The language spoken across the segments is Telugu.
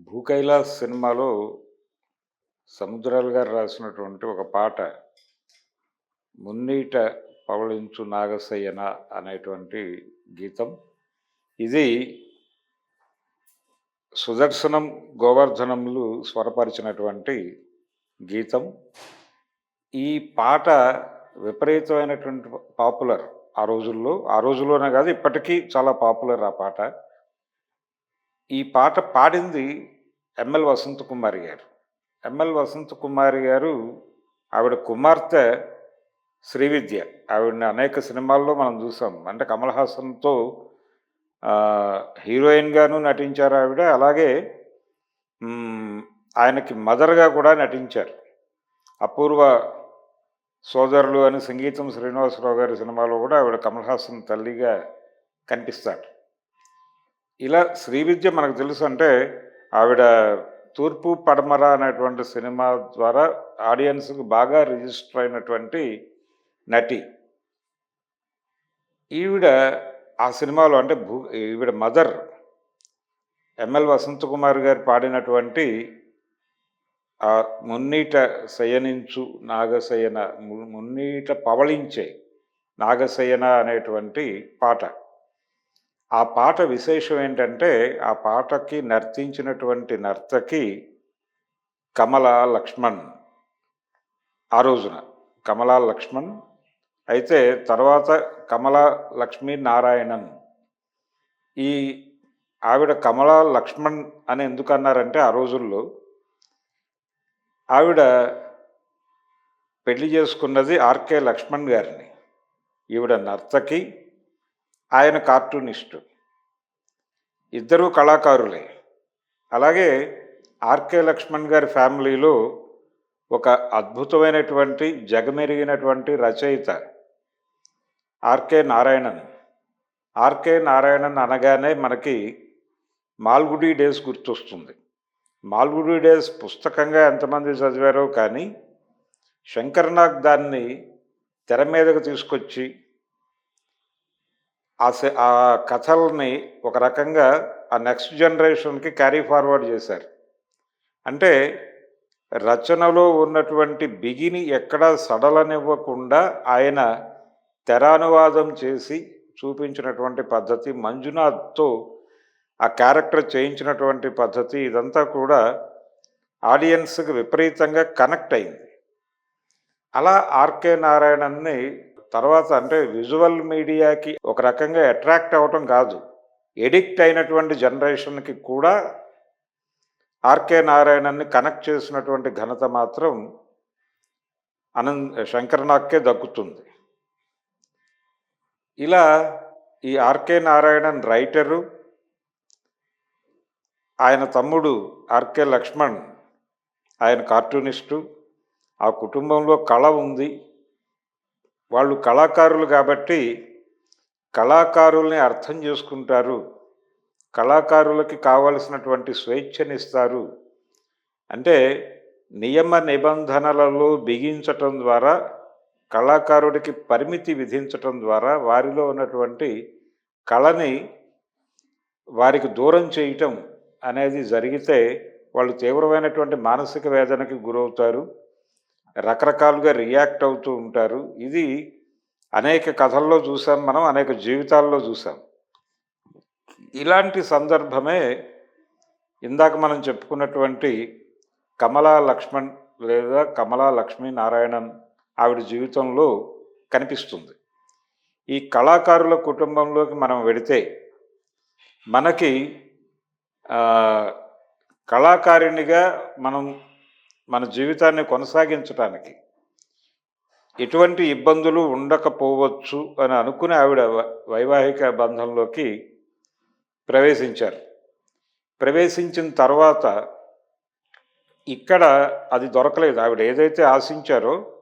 భూకైలాస్ సినిమాలో సముద్రాలు గారు రాసినటువంటి ఒక పాట మున్నీట పవళించు నాగసయ్యన అనేటువంటి గీతం. ఇది సుదర్శనం గోవర్ధనములు స్వరపరిచినటువంటి గీతం. ఈ పాట విపరీతమైనటువంటి పాపులర్ ఆ రోజుల్లో. ఆ రోజుల్లోనే కాదు ఇప్పటికీ చాలా పాపులర్ ఆ పాట. ఈ పాట పాడింది ఎంఎల్ వసంత కుమారి గారు. ఎంఎల్ వసంత కుమారి గారు ఆవిడ కుమార్తె శ్రీవిద్య. ఆవిడని అనేక సినిమాల్లో మనం చూసాం. అంటే కమల్ హాసన్తో హీరోయిన్గాను నటించారు ఆవిడ. అలాగే ఆయనకి మదర్గా కూడా నటించారు. అపూర్వ సోదరులు అని సంగీతం శ్రీనివాసరావు గారి సినిమాలో కూడా ఆవిడ కమల్ హాసన్ తల్లిగా కనిపిస్తారు ఇలా శ్రీవిద్య మనకు తెలుసు అంటే ఆవిడ తూర్పు పడమర అనేటువంటి సినిమా ద్వారా ఆడియన్స్కి బాగా రిజిస్టర్ అయినటువంటి నటి. ఈవిడ ఆ సినిమాలో అంటే భూ ఈవిడ మదర్ ఎంఎల్ వసంత కుమార్ గారు పాడినటువంటి ఆ మున్నీట శయనించు నాగశయన మున్నీట పవళించే నాగశయన అనేటువంటి పాట. ఆ పాట విశేషం ఏంటంటే ఆ పాటకి నర్తించినటువంటి నర్తకి కమల లక్ష్మణ్ ఆ రోజున. కమలా లక్ష్మణ్. అయితే తర్వాత కమల లక్ష్మీ నారాయణన్. ఈ ఆవిడ కమలా లక్ష్మణ్ అని ఎందుకు అన్నారంటే ఆ రోజుల్లో ఆవిడ పెళ్ళి చేసుకున్నది ఆర్కే లక్ష్మణ్ గారిని. ఈవిడ నర్తకి. ఆయన కార్టూనిస్టు. ఇద్దరూ కళాకారులే. అలాగే ఆర్కే లక్ష్మణ్ గారి ఫ్యామిలీలో ఒక అద్భుతమైనటువంటి జగమెరిగినటువంటి రచయిత ఆర్కే నారాయణన్. ఆర్కే నారాయణన్ అనగానే మనకి మాల్గుడి డేస్ గుర్తొస్తుంది. మాల్గుడి డేస్ పుస్తకంగా ఎంతమంది చదివారో కానీ శంకర్నాగ్ దాన్ని తెర మీదకు తీసుకొచ్చి ఆ సె- ఆ కథల్ని ఒక రకంగా ఆ నెక్స్ట్ జనరేషన్కి క్యారీ ఫార్వర్డ్ చేశారు. అంటే రచనలో ఉన్నటువంటి బిగిని ఎక్కడా సడలనివ్వకుండా ఆయన తెరానువాదం చేసి చూపించినటువంటి పద్ధతి మంజునాథ్తో ఆ క్యారెక్టర్ చేయించినటువంటి పద్ధతి ఇదంతా కూడా ఆడియన్స్కి విపరీతంగా కనెక్ట్ అయింది. అలా ఆర్కే నారాయణన్ని తర్వాత అంటే విజువల్ మీడియాకి ఒక రకంగా అట్రాక్ట్ అవ్వటం కాదు. ఎడిక్ట్ అయినటువంటి జనరేషన్కి కూడా ఆర్కే నారాయణన్ని కనెక్ట్ చేసినటువంటి ఘనత మాత్రం అనంత్ శంకర్నాక్కే దక్కుతుంది. ఇలా ఈ ఆర్కే నారాయణన్ రైటరు ఆయన తమ్ముడు ఆర్కే లక్ష్మణ్ ఆయన కార్టూనిస్టు ఆ కుటుంబంలో కళ ఉంది. వాళ్ళు కళాకారులు కాబట్టి కళాకారుల్ని అర్థం చేసుకుంటారు. కళాకారులకి కావలసినటువంటి స్వేచ్ఛనిస్తారు. అంటే నియమ నిబంధనలలో బిగించటం ద్వారా కళాకారుడికి పరిమితి విధించటం ద్వారా వారిలో ఉన్నటువంటి కళని వారికి దూరం చేయటం అనేది జరిగితే వాళ్ళు తీవ్రమైనటువంటి మానసిక వేదనకి గురవుతారు. రకరకాలుగా రియాక్ట్ అవుతూ ఉంటారు. ఇది అనేక కథల్లో చూసాం మనం అనేక జీవితాల్లో చూసాం. ఇలాంటి సందర్భమే ఇందాక మనం చెప్పుకున్నటువంటి కమలా లక్ష్మణ్ లేదా కమలా లక్ష్మీ నారాయణన్ ఆవిడ జీవితంలో కనిపిస్తుంది. ఈ కళాకారుల కుటుంబంలోకి మనం వెడితే మనకి కళాకారిణిగా మనం మన జీవితాన్ని కొనసాగించడానికి ఎటువంటి ఇబ్బందులు ఉండకపోవచ్చు అని అనుకుని ఆవిడ వ- వైవాహిక బంధంలోకి ప్రవేశించారు. ప్రవేశించిన తర్వాత ఇక్కడ అది దొరకలేదు. ఆవిడ ఏదైతే ఆశించారో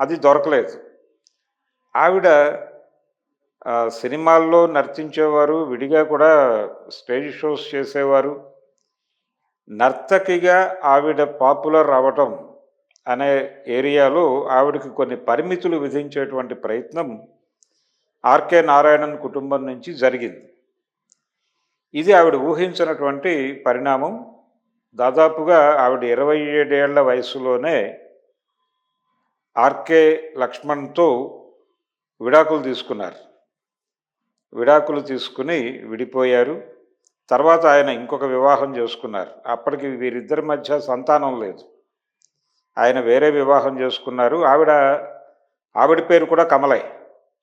అది దొరకలేదు. ఆవిడ సినిమాల్లో నర్తించేవారు విడిగా కూడా స్టేజ్ షోస్ చేసేవారు. నర్తకిగా ఆవిడ పాపులర్ అవ్వటం అనే ఏరియాలో ఆవిడకి కొన్ని పరిమితులు విధించేటువంటి ప్రయత్నం ఆర్కే నారాయణన్ కుటుంబం నుంచి జరిగింది. ఇది ఆవిడ ఊహించినటువంటి పరిణామం. దాదాపుగా ఆవిడ ఇరవై ఏడేళ్ళ వయసులోనే ఆర్కే లక్ష్మణ్తో విడాకులు తీసుకున్నారు. విడాకులు తీసుకుని విడిపోయారు. తర్వాత ఆయన ఇంకొక వివాహం చేసుకున్నారు. అప్పటికి వీరిద్దరి మధ్య సంతానం లేదు. ఆయన వేరే వివాహం చేసుకున్నారు. ఆవిడ ఆవిడ పేరు కూడా కమలై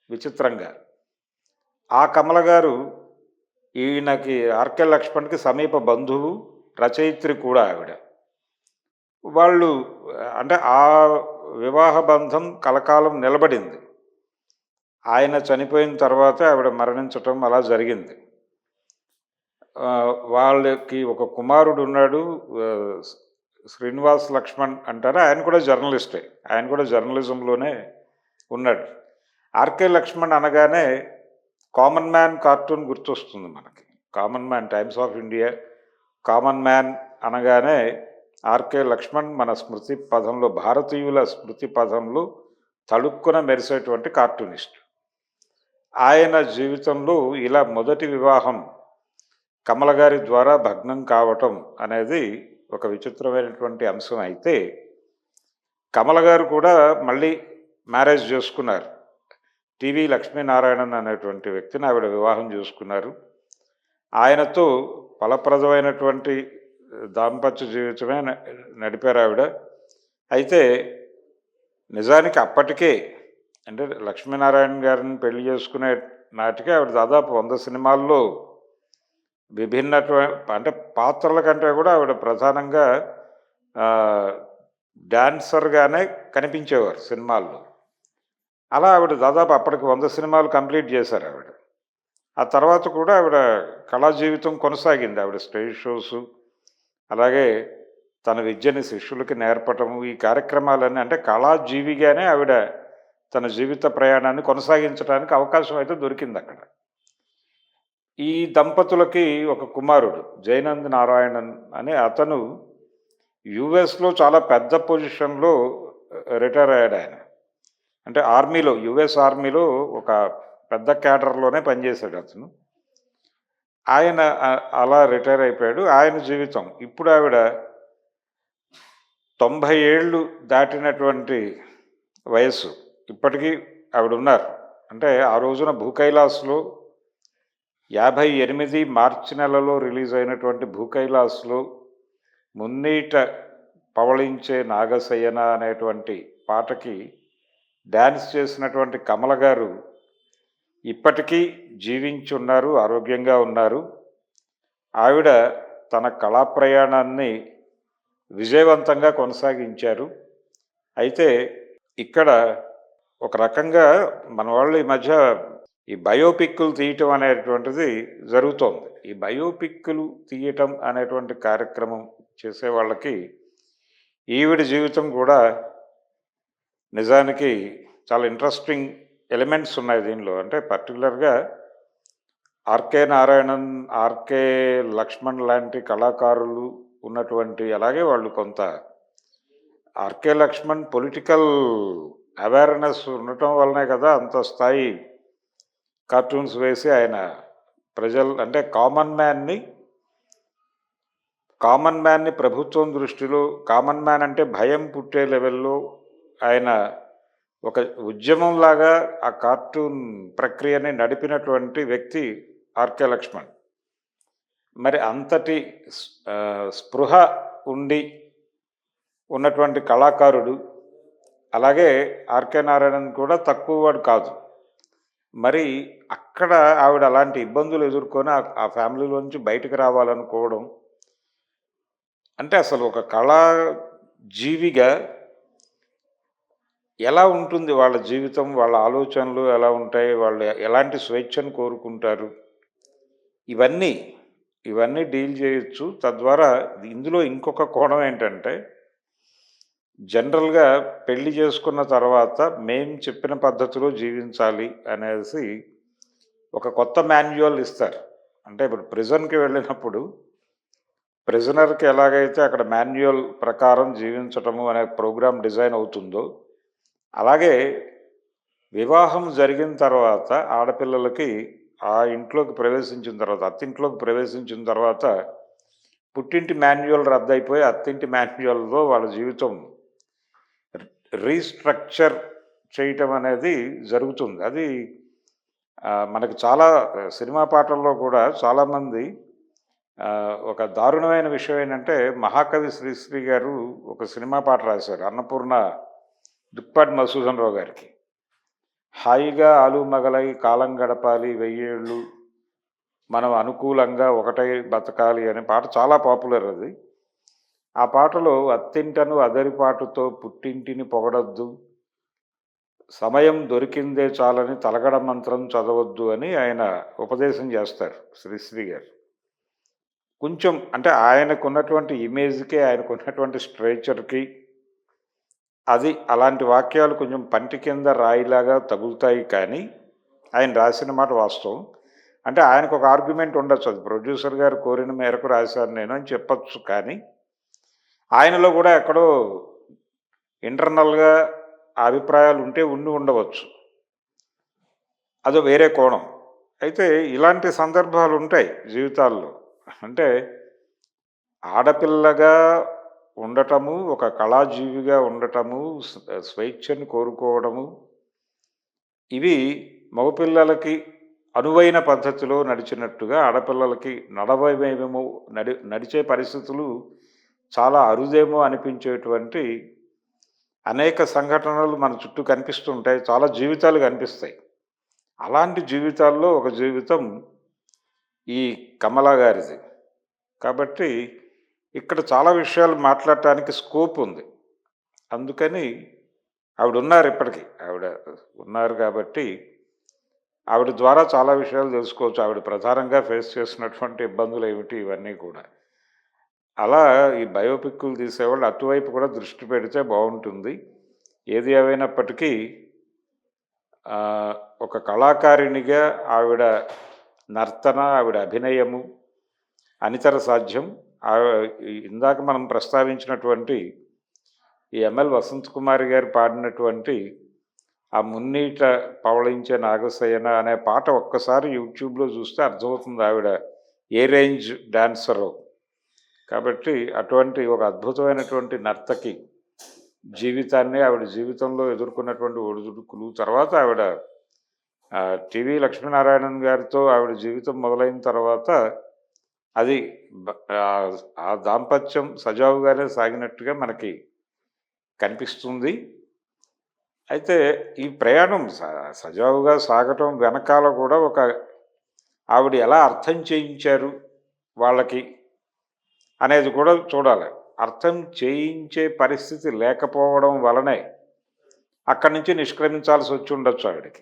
విచిత్రంగా. ఆ కమల గారు ఈయనకి ఆర్కే లక్ష్మణ్కి సమీప బంధువు రచయిత్రి కూడా ఆవిడ. వాళ్ళు అంటే ఆ వివాహ బంధం కలకాలం నిలబడింది. ఆయన చనిపోయిన తర్వాత ఆవిడ మరణించటం అలా జరిగింది. వాళ్ళకి ఒక కుమారుడు ఉన్నాడు శ్రీనివాస్ లక్ష్మణ్ అంటారు? ఆయన కూడా జర్నలిస్టే. ఆయన కూడా జర్నలిజంలోనే ఉన్నాడు. ఆర్కే లక్ష్మణ్ అనగానే కామన్ మ్యాన్ కార్టూన్ గుర్తొస్తుంది మనకి. Common man Times of India common man అనగానే ఆర్కే లక్ష్మణ్ మన స్మృతి పదంలో భారతీయుల స్మృతి పదంలో తడుక్కున మెరిసేటువంటి కార్టూనిస్ట్. ఆయన జీవితంలో ఇలా మొదటి వివాహం కమల గారి ద్వారా భగ్నం కావటం అనేది ఒక విచిత్రమైనటువంటి అంశం అయితే కమల గారు కూడా మళ్ళీ మ్యారేజ్ చేసుకున్నారు. టీవీ లక్ష్మీనారాయణన్ అనేటువంటి వ్యక్తిని ఆవిడ వివాహం చేసుకున్నారు. ఆయనతో ఫలప్రదమైనటువంటి దాంపత్య జీవితమే నడిపారు ఆవిడ. అయితే నిజానికి అప్పటికే అంటే లక్ష్మీనారాయణ గారిని పెళ్ళి చేసుకునే నాటికి ఆవిడ దాదాపు వంద సినిమాల్లో విభిన్న అంటే పాత్రల కంటే కూడా ఆవిడ ప్రధానంగా డాన్సర్గానే కనిపించేవారు సినిమాల్లో. అలా ఆవిడ దాదాపు అప్పటికి వంద సినిమాలు కంప్లీట్ చేశారు ఆవిడ. ఆ తర్వాత కూడా ఆవిడ కళా జీవితం కొనసాగింది. ఆవిడ స్టేజ్ షోస్ అలాగే తన విద్యని శిష్యులకి నేర్పటము ఈ కార్యక్రమాలన్నీ అంటే కళాజీవిగానే ఆవిడ తన జీవిత ప్రయాణాన్ని కొనసాగించడానికి అవకాశం అయితే దొరికింది అక్కడ. ఈ దంపతులకి ఒక కుమారుడు జైనంద్ నారాయణన్ అని అతను యుఎస్లో చాలా పెద్ద పొజిషన్లో రిటైర్ అయ్యాడు ఆయన. అంటే ఆర్మీలో యుఎస్ ఆర్మీలో ఒక పెద్ద క్యాడర్లోనే పనిచేశాడు అతను. ఆయన అలా రిటైర్ అయిపోయాడు. ఆయన జీవితం ఇప్పుడు ఆవిడ తొంభై ఏళ్ళు దాటినటువంటి వయస్సు. ఇప్పటికీ ఆవిడ ఉన్నారు. అంటే ఆ రోజున భూకైలాస్లో యాభై ఎనిమిది మార్చి నెలలో రిలీజ్ అయినటువంటి భూకైలాస్లో మున్నీట పవళించే నాగశయన అనేటువంటి పాటకి డ్యాన్స్ చేసినటువంటి కమల గారు ఇప్పటికీ జీవించి ఉన్నారు ఆరోగ్యంగా ఉన్నారు. ఆవిడ తన కళా ప్రయాణాన్ని విజయవంతంగా కొనసాగించారు. అయితే ఇక్కడ ఒక రకంగా మన వాళ్ళు ఈ మధ్య ఈ బయోపిక్లు తీయటం అనేటువంటిది జరుగుతోంది. ఈ బయోపిక్లు తీయటం అనేటువంటి కార్యక్రమం చేసే వాళ్ళకి ఈవిడ జీవితం కూడా నిజానికి చాలా ఇంట్రెస్టింగ్ ఎలిమెంట్స్ ఉన్నాయి దీనిలో. అంటే పర్టికులర్గా ఆర్కే నారాయణన్ ఆర్కే లక్ష్మణ్ లాంటి కళాకారులు ఉన్నటువంటి అలాగే వాళ్ళు కొంత ఆర్కే లక్ష్మణ్ పొలిటికల్ అవేర్నెస్ ఉండటం వల్లనే కదా అంత స్థాయి కార్టూన్స్ వేసి ఆయన ప్రజలు అంటే కామన్ మ్యాన్ని కామన్ మ్యాన్ని ప్రభుత్వం దృష్టిలో కామన్ మ్యాన్ అంటే భయం పుట్టే లెవెల్లో ఆయన ఒక ఉద్యమంలాగా ఆ కార్టూన్ ప్రక్రియని నడిపినటువంటి వ్యక్తి ఆర్కే లక్ష్మణ్. మరి అంతటి స్పృహ ఉండి ఉన్నటువంటి కళాకారుడు అలాగే ఆర్కే నారాయణన్ కూడా తక్కువ వాడు కాదు. మరి అక్కడ ఆవిడ అలాంటి ఇబ్బందులు ఎదుర్కొని ఆ- ఫ్యామిలీలో ఫ్యామిలీలోంచి బయటకు రావాలనుకోవడం అంటే అసలు ఒక కళా జీవిగా ఎలా ఉంటుంది వాళ్ళ జీవితం వాళ్ళ ఆలోచనలు ఎలా ఉంటాయి వాళ్ళు ఎలాంటి స్వేచ్ఛను కోరుకుంటారు? ఇవన్నీ ఇవన్నీ డీల్ చేయొచ్చు. తద్వారా ఇందులో ఇంకొక కోణం ఏంటంటే జనరల్గా పెళ్ళి చేసుకున్న తర్వాత మేం చెప్పిన పద్ధతిలో జీవించాలి అనేసి ఒక కొత్త మాన్యువల్ ఇస్తారు. అంటే ఇప్పుడు ప్రిజన్కి వెళ్ళినప్పుడు ప్రిజనర్కి ఎలాగైతే అక్కడ మాన్యువల్ ప్రకారం జీవించటము అనే ప్రోగ్రామ్ డిజైన్ అవుతుందో అలాగే వివాహం జరిగిన తర్వాత ఆడపిల్లలకి ఆ ఇంట్లోకి ప్రవేశించిన తర్వాత అత్తింట్లోకి ప్రవేశించిన తర్వాత పుట్టింటి మాన్యువల్ రద్దయిపోయి అత్తింటి మాన్యువల్‌లో వాళ్ళ జీవితం రీస్ట్రక్చర్ చేయటం అనేది జరుగుతుంది. అది మనకు చాలా సినిమా పాటల్లో కూడా చాలామంది ఒక దారుణమైన విషయం ఏంటంటే, మహాకవి శ్రీశ్రీ గారు ఒక సినిమా పాట రాశారు. అన్నపూర్ణ దుక్పాటి మధుసూదన్ రావు గారికి. హాయిగా ఆలు మగలై కాలం గడపాలి వెయ్యేళ్ళు మనం అనుకూలంగా ఒకటై బతకాలి అనే పాట చాలా పాపులర్ అది. ఆ పాటలో అత్తింటను అదరిపాటుతో పుట్టింటిని పొగడొద్దు. సమయం దొరికిందే చాలని తలగడ మంత్రం చదవద్దు అని ఆయన ఉపదేశం చేస్తారు శ్రీశ్రీ గారు. కొంచెం అంటే ఆయనకున్నటువంటి ఇమేజ్‌కి, ఆయనకున్నటువంటి స్ట్రేచర్కి అది అలాంటి వాక్యాలు కొంచెం పంటి కింద రాయిలాగా తగులుతాయి కానీ, ఆయన రాసిన మాట వాస్తవం. అంటే ఆయనకు ఒక ఆర్గ్యుమెంట్ ఉండొచ్చు. అది ప్రొడ్యూసర్ గారు కోరిన మేరకు రాశాను నేను అని చెప్పచ్చు కానీ, ఆయనలో కూడా ఎక్కడో ఇంటర్నల్‌గా అభిప్రాయాలు ఉంటే ఉండి ఉండవచ్చు. అదో వేరే కోణం. అయితే ఇలాంటి సందర్భాలు ఉంటాయి జీవితాల్లో. అంటే ఆడపిల్లగా ఉండటము, ఒక కళాజీవిగా ఉండటము, స్వేచ్ఛను కోరుకోవడము, ఇవి మగపిల్లలకి అనువైన పద్ధతిలో నడిచినట్టుగా ఆడపిల్లలకి నడవమేమో నడి నడిచే పరిస్థితులు చాలా అరుదేమో అనిపించేటువంటి అనేక సంఘటనలు మన చుట్టూ కనిపిస్తుంటాయి. చాలా జీవితాలు కనిపిస్తాయి. అలాంటి జీవితాల్లో ఒక జీవితం ఈ కమలా గారిది. కాబట్టి ఇక్కడ చాలా విషయాలు మాట్లాడటానికి స్కోప్ ఉంది. అందుకని ఆవిడున్నారు ఇప్పటికి. ఆవిడ ఉన్నారు కాబట్టి, ఆవిడ ద్వారా చాలా విషయాలు తెలుసుకోవచ్చు. ఆవిడ ప్రధానంగా ఫేస్ చేసినటువంటి ఇబ్బందులు ఏమిటి ఇవన్నీ కూడా. అలా ఈ బయోపిక్కులు తీసేవాళ్ళు అటువైపు కూడా దృష్టి పెడితే బాగుంటుంది ఏది ఏమైనప్పటికీ ఒక కళాకారిణిగా ఆవిడ నర్తన, ఆవిడ అభినయము అనితర సాధ్యం. ఇందాక మనం ప్రస్తావించినటువంటి ఈ ఎంఎల్ వసంత్ కుమారి గారు పాడినటువంటి ఆ 'మున్నీట పవళించే నాగశయన' అనే పాట ఒక్కసారి యూట్యూబ్‌లో చూస్తే అర్థమవుతుంది ఆవిడ ఏ రేంజ్ డాన్సరో. కాబట్టి అటువంటి ఒక అద్భుతమైనటువంటి నర్తకి జీవితాన్ని ఆవిడ జీవితంలో ఎదుర్కొన్నటువంటి ఒడిదుడుకులు, తర్వాత ఆవిడ టీవీ లక్ష్మీనారాయణన్ గారితో ఆవిడ జీవితం మొదలైన తర్వాత అది ఆ దాంపత్యం సజావుగానే సాగినట్టుగా మనకి కనిపిస్తుంది. అయితే ఈ ప్రయాణం స సజావుగా సాగటం వెనకాల కూడా ఒక ఆవిడ ఎలా అర్థం చేయించారు వాళ్ళకి అనేది కూడా చూడాలి. అర్థం చేయించే పరిస్థితి లేకపోవడం వలనే అక్కడి నుంచి నిష్క్రమించాల్సి వచ్చి ఉండొచ్చు ఆవిడకి.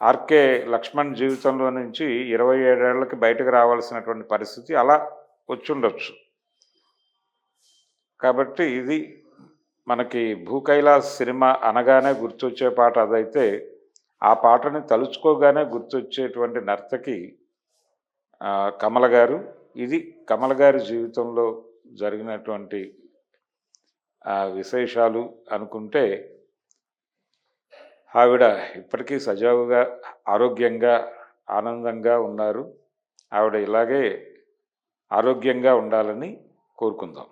ఆర్‌కే లక్ష్మణ్ జీవితంలో నుంచి ఇరవై ఏడేళ్ళకి బయటకు రావాల్సినటువంటి పరిస్థితి అలా వచ్చుండొచ్చు. కాబట్టి ఇది మనకి 'భూ కైలాస్' సినిమా అనగానే గుర్తొచ్చే పాట అదైతే, ఆ పాటని తలుచుకోగానే గుర్తొచ్చేటువంటి నర్తకి కమల గారు. ఇది కమల గారి జీవితంలో జరిగినటువంటి విశేషాలు అనుకుంటే ఆవిడ ఇప్పటికీ సజావుగా, ఆరోగ్యంగా, ఆనందంగా ఉన్నారు. ఆవిడ ఇలాగే ఆరోగ్యంగా ఉండాలని కోరుకుందాం.